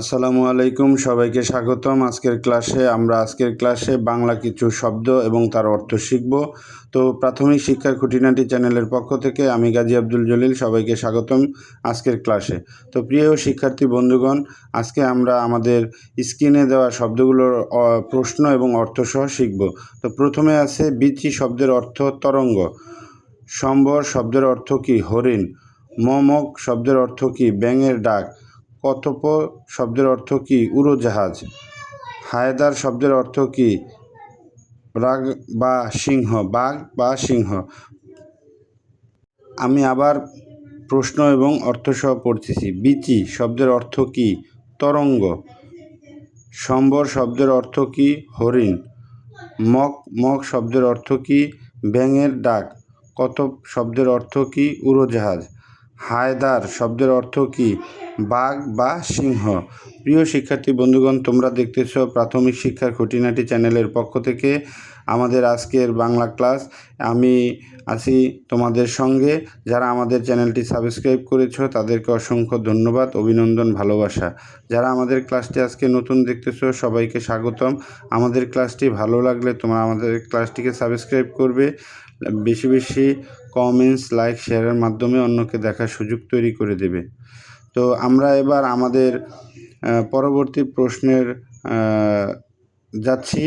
আসসালামু আলাইকুম, সবাইকে স্বাগতম। আজকের ক্লাসে আমরা আজকের ক্লাসে বাংলা কিছু শব্দ এবং তার অর্থ শিখব। তো প্রাথমিক শিক্ষার খুঁটিনাটি চ্যানেলের পক্ষ থেকে আমি গাজী আব্দুল জলিল, সবাইকে স্বাগতম আজকের ক্লাসে। তো প্রিয় শিক্ষার্থী বন্ধুগণ, আজকে আমরা আমাদের স্ক্রিনে দেওয়া শব্দগুলোর প্রশ্ন এবং অর্থ সহ শিখব। তো প্রথমে আছে বিচি শব্দের অর্থ তরঙ্গ। সম্বর শব্দের অর্থ কী? হরিণ। মমক শব্দের অর্থ কী? ব্যাঙের ডাক। কতপ শব্দের অর্থ কী? উড়োজাহাজ। হায়দার শব্দের অর্থ কী? রাগ বা সিংহ, বাঘ বা সিংহ। আমি আবার প্রশ্ন এবং অর্থ সহ পড়তেছি। বিচি শব্দের অর্থ কী? তরঙ্গ। সম্বর শব্দের অর্থ কী? হরিণ। মক মক শব্দের অর্থ কী? ব্যাঙের ডাক। কতপ শব্দের অর্থ কী? উড়োজাহাজ। হায়দার শব্দের অর্থ কী? বাঘ বা সিংহ। প্রিয় শিক্ষার্থী বন্ধুগণ, তোমরা দেখতেছ প্রাথমিক শিক্ষার খুঁটিনাটি চ্যানেলের পক্ষ থেকে আমাদের আজকের বাংলা ক্লাস। আমি আছি তোমাদের সঙ্গে। যারা আমাদের চ্যানেলটি সাবস্ক্রাইব করেছ, তাদেরকে অসংখ্য ধন্যবাদ, অভিনন্দন, ভালোবাসা। যারা আমাদের ক্লাসটি আজকে নতুন দেখতেছো, সবাইকে স্বাগতম। আমাদের ক্লাসটি ভালো লাগলে তোমরা আমাদের ক্লাসটিকে সাবস্ক্রাইব করবে। বেশি বেশি কমেন্টস, লাইক, শেয়ারের মাধ্যমে অন্যকে দেখার সুযোগ তৈরি করে দেবে। তো আমরা এবার আমাদের পরবর্তী প্রশ্নের যাচ্ছি।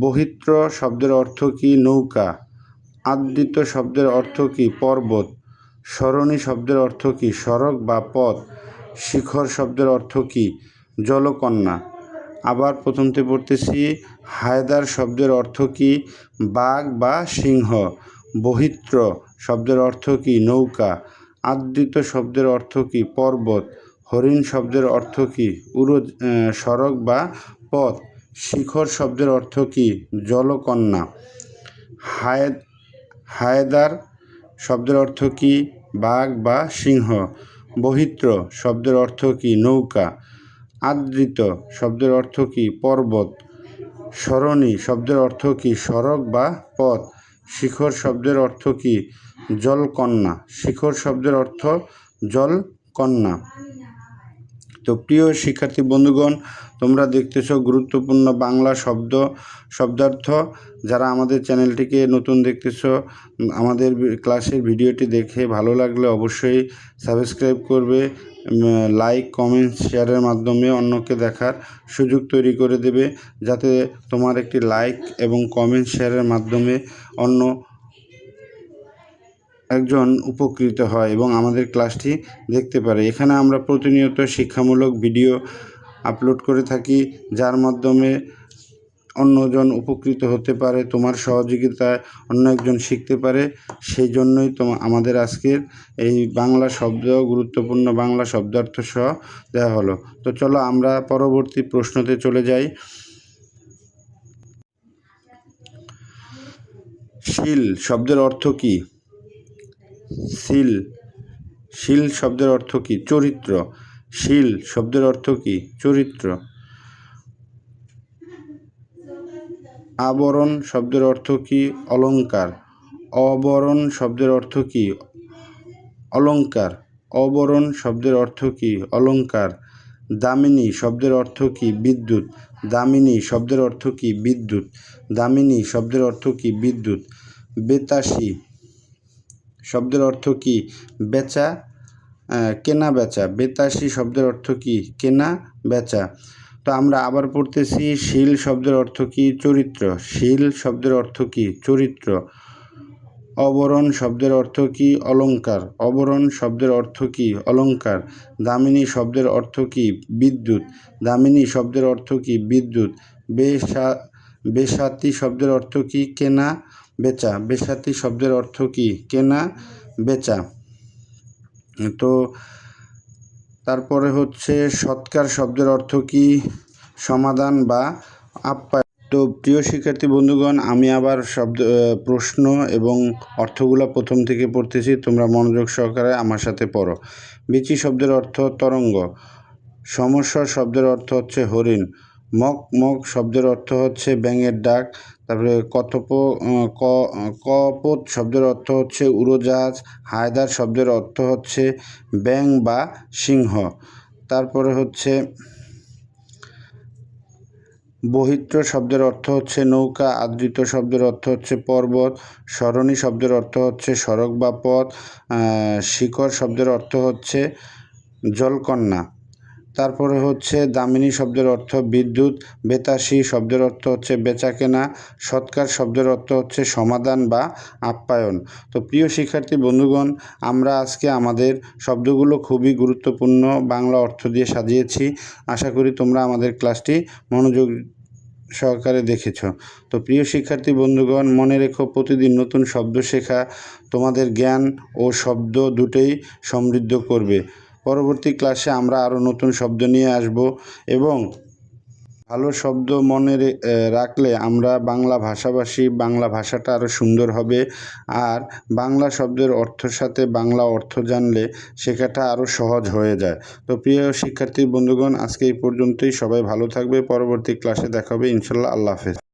বহিত্র শব্দের অর্থ কী? নৌকা। আদৃত শব্দের অর্থ কী? পর্বত। সরণী শব্দের অর্থ কী? সড়ক বা পথ। শিখর শব্দের অর্থ কী? জলকন্যা। আবার প্রথমতে পড়তেছি, হায়দার শব্দের অর্থ কী? বাঘ বা সিংহ। বহিত্র শব্দের অর্থ কী? নৌকা। আদৃত শব্দের অর্থ কী? পর্বত। হরিণ শব্দের অর্থ কী? উড়ো সড়ক বা পথ। শিখর শব্দের অর্থ কী? জলকন্যা। হায়দ, হায়দার শব্দের অর্থ কী? বাঘ বা সিংহ। বহিত্র শব্দের অর্থ কী? নৌকা। আদৃত শব্দের অর্থ কী? পর্বত। সরণী শব্দের অর্থ কী? সড়ক বা পথ। শিখর শব্দের অর্থ কী? জলকন্যা, শিখর শব্দের অর্থ জলকন্যা। তো প্রিয় শিক্ষার্থী বন্ধুগণ, তোমরা দেখতেছো গুরুত্বপূর্ণ বাংলা শব্দ, শব্দার্থ। যারা আমাদের চ্যানেলটিকে নতুন দেখতেছো, আমাদের ক্লাসের ভিডিওটি দেখে ভালো লাগলে অবশ্যই সাবস্ক্রাইব করবে লাইক, কমেন্ট, শেয়ারের মাধ্যমে অন্যকে দেখার সুযোগ তৈরি করে দেবে, যাতে তোমার একটি লাইক এবং কমেন্ট, শেয়ারের মাধ্যমে অন্য একজন উপকৃত হয় এবং আমাদের ক্লাসটি দেখতে পারে। এখানে আমরা প্রতিনিয়ত শিক্ষামূলক ভিডিও আপলোড করে থাকি, যার মাধ্যমে অন্যজন উপকৃত হতে পারে, তোমার সহযোগিতায় অন্য একজন শিখতে পারে। সেই জন্যই তোমা আমাদের আজকের এই বাংলা শব্দ, গুরুত্বপূর্ণ বাংলা শব্দার্থ সহ দেওয়া হলো। তো চলো আমরা পরবর্তী প্রশ্নতে চলে যাই। শিল শব্দের অর্থ কী? শিল শিল শব্দের অর্থ কী? চরিত্র। শিল শব্দের অর্থ কী? চরিত্র। আবরণ শব্দের অর্থ কী? অলংকার অবরণ শব্দের অর্থ কী? অলংকার অবরণ শব্দের অর্থ কী? অলংকার দামিনী শব্দের অর্থ কী? বিদ্যুৎ। দামিনী শব্দের অর্থ কী? বিদ্যুৎ। দামিনী শব্দের অর্থ কী? বিদ্যুৎ। বেতাসী শব্দের অর্থ কী? বেচা কেনা, বেচা। বেতাসী শব্দের অর্থ কী? কেনা, বেচা। তো আমরা আবার পড়তেছি, শিল শব্দের অর্থ কী? চরিত্র। শিল শব্দের অর্থ কী? চরিত্র। অবরণ শব্দের অর্থ কী? অলংকার অবরণ শব্দের অর্থ কী? অলংকার দামিনী শব্দের অর্থ কী? বিদ্যুৎ। দামিনী শব্দের অর্থ কী? বিদ্যুৎ। বেসা, বেসাতি শব্দের অর্থ কী? কেনা। বেচা। বেসাতি শব্দের অর্থ কী? কেনা, বেচা। তো তারপরে হচ্ছে সৎকার শব্দের অর্থ কী? সমাধান বা আপ্যায়ন। তো প্রিয় শিক্ষার্থী বন্ধুগণ, আমি আবার শব্দ প্রশ্ন এবং অর্থগুলো প্রথম থেকে পড়তেছি। তোমরা মনোযোগ সহকারে আমার সাথে পড়ো। বিচি শব্দের অর্থ তরঙ্গ। সমস্যা শব্দের অর্থ হচ্ছে হরিণ। মক মক শব্দের অর্থ হচ্ছে ব্যাঙের ডাক। তারপরে কথপ ক কপোত শব্দের অর্থ হচ্ছে উড়োজাহাজ, হায়দার শব্দের অর্থ হচ্ছে ব্যাং বা সিংহ। তারপরে হচ্ছে বহিত্র শব্দের অর্থ হচ্ছে নৌকা, আদৃত শব্দের অর্থ হচ্ছে পর্বত সরণী শব্দের অর্থ হচ্ছে সড়ক বা পথ শিকড় শব্দের অর্থ হচ্ছে জলকন্যা। তারপরে হচ্ছে দামিনী শব্দের অর্থ বিদ্যুৎ, বেতাসী শব্দের অর্থ হচ্ছে বেচাকেনা, সৎকার শব্দের অর্থ হচ্ছে সমাধান বা আপ্যায়ন। তো প্রিয় শিক্ষার্থী বন্ধুগণ, আমরা আজকে আমাদের শব্দগুলো খুবই গুরুত্বপূর্ণ বাংলা অর্থ দিয়ে সাজিয়েছি। আশা করি তোমরা আমাদের ক্লাসটি মনোযোগ সহকারে দেখেছ। তো প্রিয় শিক্ষার্থী বন্ধুগণ, মনে রেখো প্রতিদিন নতুন শব্দ শেখা তোমাদের জ্ঞান ও শব্দ দুটোই সমৃদ্ধ করবে। পরবর্তী ক্লাসে আমরা আরও নতুন শব্দ নিয়ে আসব এবং ভালো শব্দ মনে রাখলে আমরা বাংলা ভাষাভাষী, বাংলা ভাষাটা আরও সুন্দর হবে। আর বাংলা শব্দের অর্থের সাথে বাংলা অর্থ জানলে শেখাটা আরও সহজ হয়ে যায়। তো প্রিয় শিক্ষার্থী বন্ধুগণ, আজকে এই পর্যন্তই। সবাই ভালো থাকবে। পরবর্তী ক্লাসে দেখা হবে। ইনশাল্লাহ, আল্লাহ হাফেজ।